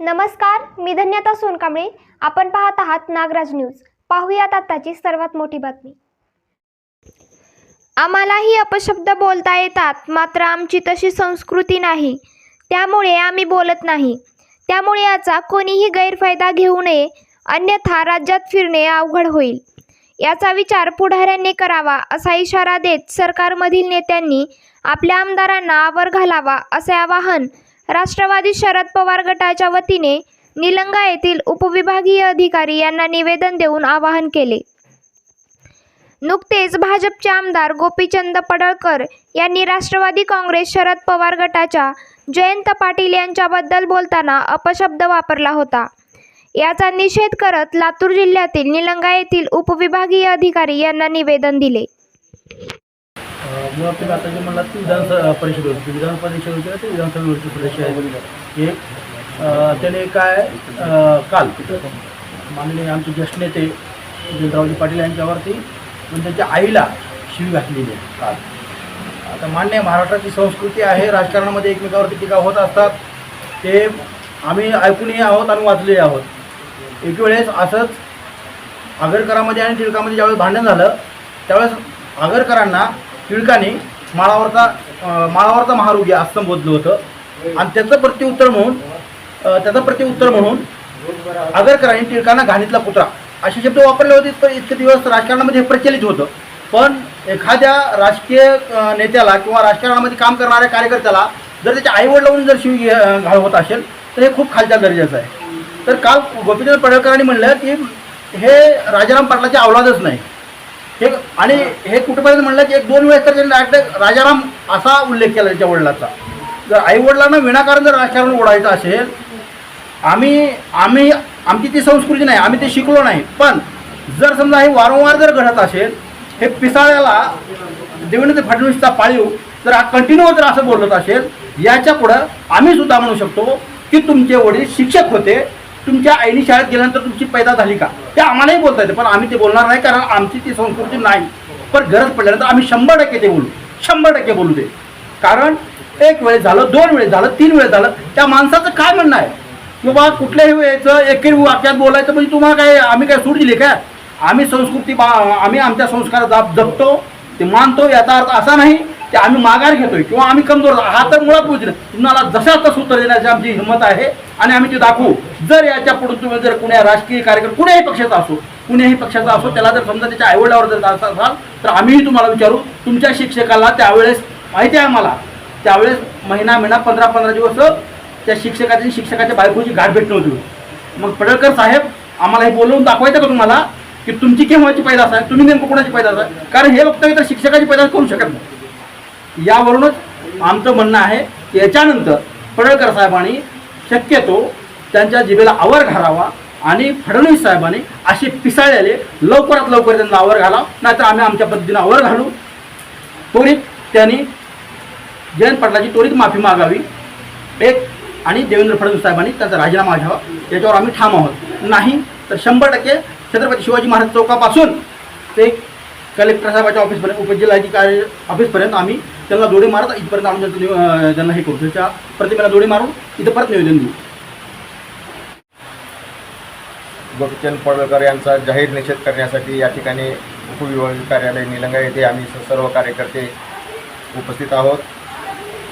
नमस्कार मी धन्यता सोनकांबळे. आपण पाहत आहात नागराज न्यूज. पाहूयात आताची सर्वात मोठी बातमी. आम्हालाही अपशब्द बोलता येतात मात्र आमची तशी संस्कृती नाही. त्यामुळे आम्ही बोलत नाही. त्यामुळे याचा कोणीही गैरफायदा घेऊ नये अन्यथा राज्यात फिरणे अवघड होईल. याचा विचार पुढाऱ्यांनी करावा असा इशारा देत सरकारमधील नेत्यांनी आपल्या आमदारांना आवर घालावा असे आवाहन राष्ट्रवादी शरद पवार गटाच्या वतीने निलंगा येथील उपविभागीय अधिकारी यांना निवेदन देऊन आवाहन केले. नुकतेच भाजपचे आमदार गोपीचंद पडळकर यांनी राष्ट्रवादी काँग्रेस शरद पवार गटाच्या जयंत पाटील यांच्याबद्दल बोलताना अपशब्द वापरला होता. याचा निषेध करत लातूर जिल्ह्यातील निलंगा येथील उपविभागीय अधिकारी यांना निवेदन दिले. मुळात तुम्ही आता जे म्हणला ती विधान परिषद होती विधान परिषद होती ना ते विधानसभेवरची सदस्य आहे एक त्याने काय काल माननीय आमचे ज्येष्ठ नेते जयंतरावजी पाटील यांच्यावरती पण त्यांच्या आईला शिवी घातलेली आहे काल. आता मान्य महाराष्ट्राची संस्कृती आहे राजकारणामध्ये एकमेकावरती टीका होत असतात. ते आम्ही ऐकूनही आहोत आणि वाचलेही आहोत. एक वेळेस असंच आगरकरामध्ये आणि टिळकामध्ये ज्यावेळेस भांडण झालं त्यावेळेस आगरकरांना टिळकाने माळावरचा माळावरचा महारोगी असं संबोधलं होतं. आणि त्याचं प्रत्युत्तर म्हणून त्याचं प्रत्युत्तर म्हणून आगरकरांनी टिळकांना घाणीतला पुत्रा असे शब्द वापरले होते. तर इतके दिवस राजकारणामध्ये हे प्रचलित होतं. पण एखाद्या राजकीय नेत्याला किंवा राजकारणामध्ये काम करणाऱ्या कार्यकर्त्याला जर त्याच्या आईवडिलावरून जर शिव घाल होत असेल तर हे खूप खालच्या दर्जाचं आहे. तर काल गोपीचंद पडळकरांनी म्हणलं की हे राजाराम पाटलाचे अवलादच नाही. हे आणि हे कुठेपर्यंत म्हणलं की एक दोन वेळेस तर त्यांनी डायरेक्ट राजाराम असा उल्लेख केला त्याच्या वडिलाचा. जर आईवडिलांना विनाकारण जर राजकारण ओढायचं असेल आम्ही आम्ही आमची ती संस्कृती नाही आम्ही ते शिकलो नाही. पण जर समजा हे वारंवार जर घडत असेल हे पिसाळ्याला देवेंद्र फडणवीसचा पाळीव जर हा कंटिन्यू जर असं बोलत असेल याच्या पुढं आम्ही सुद्धा म्हणू शकतो की तुमचे वडील शिक्षक होते तुमच्या आईने शाळेत गेल्यानंतर तुमची पैदा झाली का? ते आम्हालाही बोलता येते पण आम्ही ते बोलणार नाही कारण आमची ती संस्कृती नाही. पण गरज पडल्यानंतर आम्ही शंभर टक्के ते बोलू. शंभर टक्के बोलू दे कारण एक वेळेस झालं दोन वेळेस झालं तीन वेळेस झालं त्या माणसाचं काय म्हणणं आहे? की बाबा कुठल्याही वेळेचं एकेरी वाक्यात बोलायचं म्हणजे तुम्हाला काय आम्ही काय सूट दिली काय? आम्ही संस्कृती बा आम्ही आमच्या संस्कारात जाप जपतो ते मानतो याचा अर्थ असा नाही की आम्ही माघार घेतोय किंवा आम्ही कमजोर हा तर मुळात पोहोचले तुम्हाला जसा तसं उत्तर देण्याची आमची हिंमत आहे आणि आम्ही ते दाखवू. जर याच्या पुढून तुम्ही जर कुण्या राजकीय कार्यक्रम कुण्याही पक्षाचा असो कुण्याही पक्षाचा असो त्याला जर समजा त्याच्या आईवडिलावर जर जात असाल तर आम्हीही तुम्हाला विचारू. तुमच्या शिक्षकाला त्यावेळेस माहिती आहे आम्हाला. त्यावेळेस महिना महिना पंधरा पंधरा दिवस त्या शिक्षकाची शिक्षकाच्या बायकोची गाठ भेट नव्हती मग पडळकर साहेब आम्हाला हे बोलवून दाखवायचं का तुम्हाला? की तुमची केव्हाची पैदास आहे? तुम्ही नेमकं कोणाची पैदास आहे? कारण हे वक्तव्य तर शिक्षकाची पैदास करू शकत नाही. यावरूनच आमचं म्हणणं आहे की याच्यानंतर पडळकर साहेबांनी शक्यतो त्यांच्या जिभेला आवर घालावा आणि फडणवीस साहेबांनी असे पिसाळलेले लवकरात लवकर त्यांना आवर घाला नाहीतर आम्ही आमच्या पद्धतीनं आवर घालू. त्वरित त्यांनी जयंत पाटलाची त्वरित माफी मागावी. एक आणि देवेंद्र फडणवीस साहेबांनी त्यांचा राजीनामा घ्यावा. याच्यावर आम्ही ठाम आहोत. नाही तर शंभर टक्के छत्रपती शिवाजी महाराज चौकापासून ते कलेक्टर साहेबाच्या ऑफिसपर्यंत उपजिल्हाधिकारी ऑफिसपर्यंत आम्ही त्यांना जोडी मारत इथपर्यंत आम्ही त्यांचं त्यांना हे करू त्याच्या प्रतिमेला जोडी मारून इथं परत निवेदन देऊ. गोपीचंद पडळकर यांचा जाहीर निषेध करण्यासाठी या ठिकाणी उपविभागीय कार्यालय निलंगा येथे आम्ही सर्व कार्यकर्ते उपस्थित आहोत.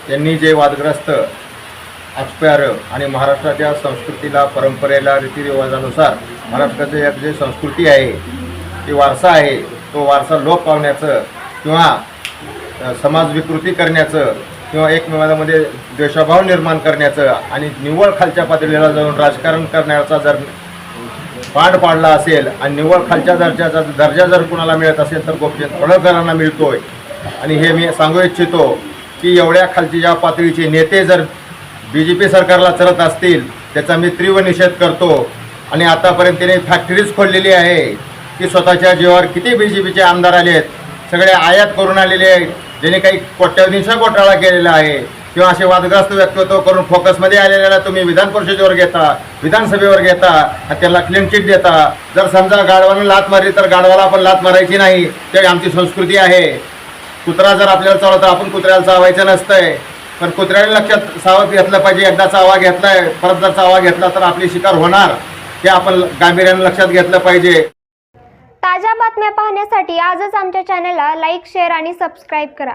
त्यांनी जे वादग्रस्त अपस्कार आणि महाराष्ट्राच्या संस्कृतीला परंपरेला रीतिरिवाजानुसार महाराष्ट्राची जे संस्कृती आहे ती वारसा आहे तो वारसा लोप पावण्याचं किंवा समाज विकृती करण्याचं किंवा एकमेकांमध्ये द्वेषाभाव निर्माण करण्याचं आणि निव्वळ खालच्या पातळीला जाऊन राजकारण करण्याचा जर पाठ पाडला असेल आणि निव्वळ खालच्या दर्जाचा दर्जा जर कुणाला मिळत असेल तर गोपीचंद पडळकरांना मिळतोय. आणि हे मी सांगू इच्छितो की एवढ्या खालची ज्या पातळीचे नेते जर बी जे पी सरकारला चरत असतील त्याचा मी तीव्र निषेध करतो. आणि आतापर्यंत त्याने फॅक्टरीज खोललेली आहे की स्वतःच्या जीवावर किती बी जे पीचे आमदार आले आहेत सगळे आयात करून आलेले आहेत. ज्याने काही कोट्यावधींचा घोटाळा केलेला आहे किंवा असे वादग्रस्त व्यक्तित्व करून फोकसमध्ये आलेल्याला तुम्ही विधान परिषदेवर घेता विधानसभेवर घेता त्याला क्लीन चिट देता. जर समजा गाडवानं लात मारली तर गाढवाला आपण लात मारायची नाही. ते आमची संस्कृती आहे. कुत्रा जर आपल्याला चालवता आपण कुत्र्याला चावायचं नसतंय. पण कुत्र्याने लक्षात सावध घेतलं पाहिजे. एकदा चावा घेतलाय परत जर चावा घेतला तर आपली शिकार होणार. हे आपण गांभीर्यानं लक्षात घेतलं पाहिजे. ताज्या बातम्या पाहण्यासाठी आजच आमच्या चॅनलला लाईक शेअर आणि सबस्क्राईब करा.